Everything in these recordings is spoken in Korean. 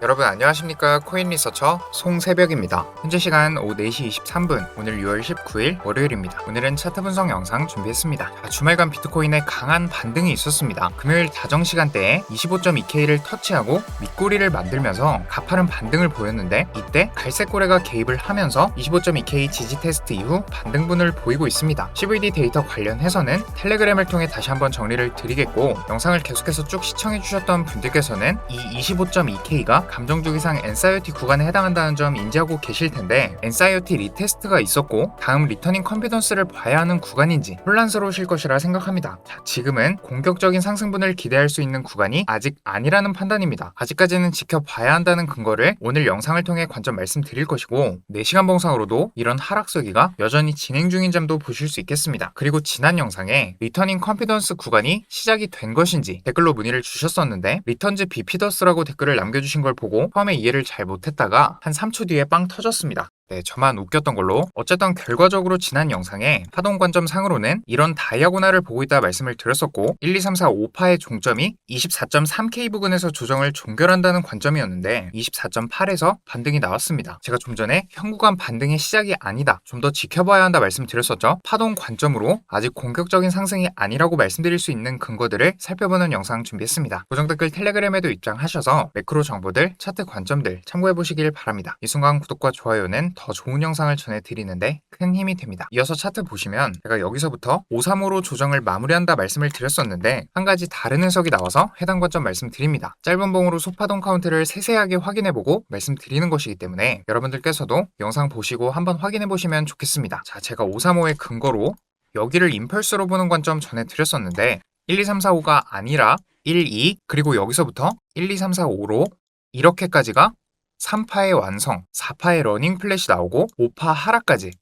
여러분 안녕하십니까 코인 리서처 송새벽입니다. 현재 시간 오후 4시 23분 오늘 6월 19일 월요일입니다. 오늘은 차트 분석 영상 준비했습니다. 자, 주말간 비트코인의 강한 반등이 있었습니다. 금요일 자정 시간대에 25.2K를 터치하고 밑꼬리를 만들면서 가파른 반등을 보였는데 이때 갈색 고래가 개입을 하면서 25.2K 지지 테스트 이후 반등분을 보이고 있습니다. CVD 데이터 관련해서는 텔레그램을 통해 다시 한번 정리를 드리겠고 영상을 계속해서 쭉 시청해 주셨던 분들께서는 이 25.2K가 감정주기상 엔사이어티 구간에 해당한다는 점 인지하고 계실 텐데 엔사이어티 리테스트가 있었고 다음 리터닝 컨피던스를 봐야 하는 구간인지 혼란스러우실 것이라 생각합니다. 자, 지금은 공격적인 상승분을 기대할 수 있는 구간이 아직 아니라는 판단입니다. 아직까지는 지켜봐야 한다는 근거를 오늘 영상을 통해 관점 말씀드릴 것이고 4시간 봉상으로도 이런 하락서기가 여전히 진행 중인 점도 보실 수 있겠습니다. 그리고 지난 영상에 리터닝 컨피던스 구간이 시작이 된 것인지 댓글로 문의를 주셨었는데 리턴즈 비피더스라고 댓글을 남겨주신 걸 보고 처음에 이해를 잘 못했다가 한 3초 뒤에 빵 터졌습니다. 네, 저만 웃겼던 걸로. 어쨌든 결과적으로 지난 영상에 파동 관점 상으로는 이런 다이아고나를 보고 있다 말씀을 드렸었고 1, 2, 3, 4, 5파의 종점이 24.3K 부근에서 조정을 종결한다는 관점이었는데 24.8에서 반등이 나왔습니다. 제가 좀 전에 현구간 반등의 시작이 아니다. 좀 더 지켜봐야 한다 말씀드렸었죠. 파동 관점으로 아직 공격적인 상승이 아니라고 말씀드릴 수 있는 근거들을 살펴보는 영상 준비했습니다. 고정 댓글 텔레그램에도 입장하셔서 매크로 정보들, 차트 관점들 참고해 보시길 바랍니다. 이 순간 구독과 좋아요는 더 좋은 영상을 전해드리는데 큰 힘이 됩니다. 이어서 차트 보시면 제가 여기서부터 535로 조정을 마무리한다 말씀을 드렸었는데 한 가지 다른 해석이 나와서 해당 관점 말씀드립니다. 짧은 봉으로 소파동 카운트를 세세하게 확인해보고 말씀드리는 것이기 때문에 여러분들께서도 영상 보시고 한번 확인해보시면 좋겠습니다. 자, 제가 535의 근거로 여기를 임펄스로 보는 관점 전해드렸었는데 1, 2, 3, 4, 5가 아니라 1, 2 그리고 여기서부터 1, 2, 3, 4, 5로 이렇게까지가 3파의 완성, 4파의 러닝 플랫이 나오고 5파 하락까지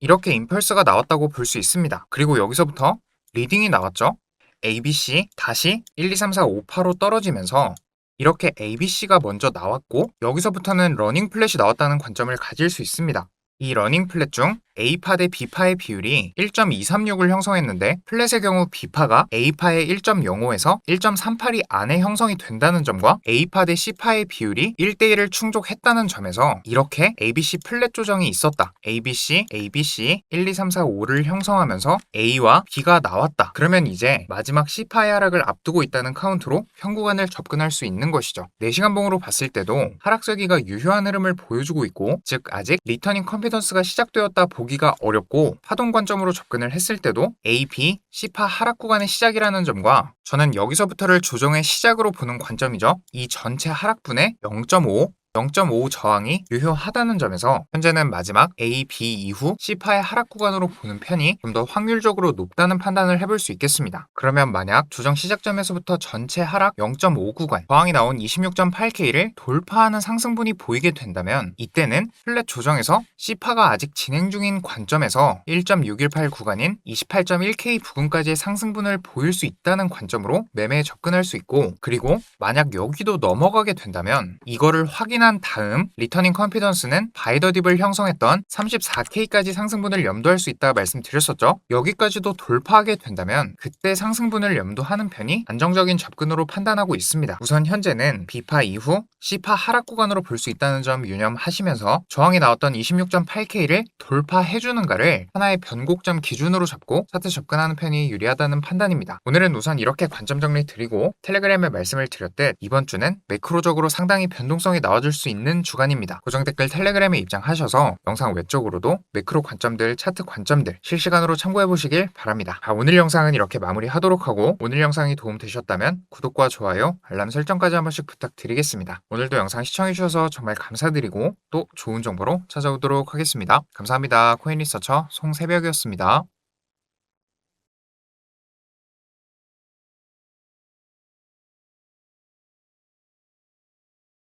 이렇게 임펄스가 나왔다고 볼 수 있습니다. 그리고 여기서부터 리딩이 나왔죠. ABC 다시 1, 2, 3, 4, 5파로 떨어지면서 이렇게 ABC가 먼저 나왔고 여기서부터는 러닝 플랫이 나왔다는 관점을 가질 수 있습니다. 이 러닝 플랫 중 A파 대 B파의 비율이 1.236을 형성했는데 플랫의 경우 B파가 A파의 1.05에서 1.38이 안에 형성이 된다는 점과 A파 대 C파의 비율이 1대1을 충족했다는 점에서 이렇게 ABC 플랫 조정이 있었다. ABC, ABC, 1, 2, 3, 4, 5를 형성하면서 A와 B가 나왔다. 그러면 이제 마지막 C파의 하락을 앞두고 있다는 카운트로 현 구간을 접근할 수 있는 것이죠. 4시간 봉으로 봤을 때도 하락세기가 유효한 흐름을 보여주고 있고 즉 아직 리터닝 컨피던스가 시작되었다 보기 보기가 어렵고 파동 관점으로 접근을 했을 때도 A, B, C파 하락 구간의 시작이라는 점과 저는 여기서부터를 조정의 시작으로 보는 관점이죠. 이 전체 하락분의 0.5 0.5 저항이 유효하다는 점에서 현재는 마지막 A, B 이후 C파의 하락 구간으로 보는 편이 좀 더 확률적으로 높다는 판단을 해볼 수 있겠습니다. 그러면 만약 조정 시작점에서부터 전체 하락 0.5 구간, 저항이 나온 26.8K를 돌파하는 상승분이 보이게 된다면 이때는 플랫 조정에서 C파가 아직 진행 중인 관점에서 1.618 구간인 28.1K 부근까지의 상승분을 보일 수 있다는 관점으로 매매에 접근할 수 있고 그리고 만약 여기도 넘어가게 된다면 이거를 확인 한한 다음 리터닝 컨피던스는 바이더딥을 형성했던 34K까지 상승분을 염두할 수 있다 말씀드렸었죠. 여기까지도 돌파하게 된다면 그때 상승분을 염두하는 편이 안정적인 접근으로 판단하고 있습니다. 우선 현재는 B파 이후 C파 하락 구간으로 볼 수 있다는 점 유념하시면서 저항이 나왔던 26.8K를 돌파해주는가를 하나의 변곡점 기준으로 잡고 차트 접근하는 편이 유리하다는 판단입니다. 오늘은 우선 이렇게 관점 정리 드리고 텔레그램에 말씀을 드렸듯 이번 주는 매크로적으로 상당히 변동성이 나와줄 수 있는 주간입니다. 고정 댓글 텔레그램에 입장하셔서 영상 외적으로도 매크로 관점들, 차트 관점들 실시간으로 참고해 보시길 바랍니다. 자, 오늘 영상은 이렇게 마무리하도록 하고 오늘 영상이 도움되셨다면 구독과 좋아요, 알람 설정까지 한 번씩 부탁드리겠습니다. 오늘도 영상 시청해 주셔서 정말 감사드리고 또 좋은 정보로 찾아오도록 하겠습니다. 감사합니다. 코인 리서처 송새벽이었습니다.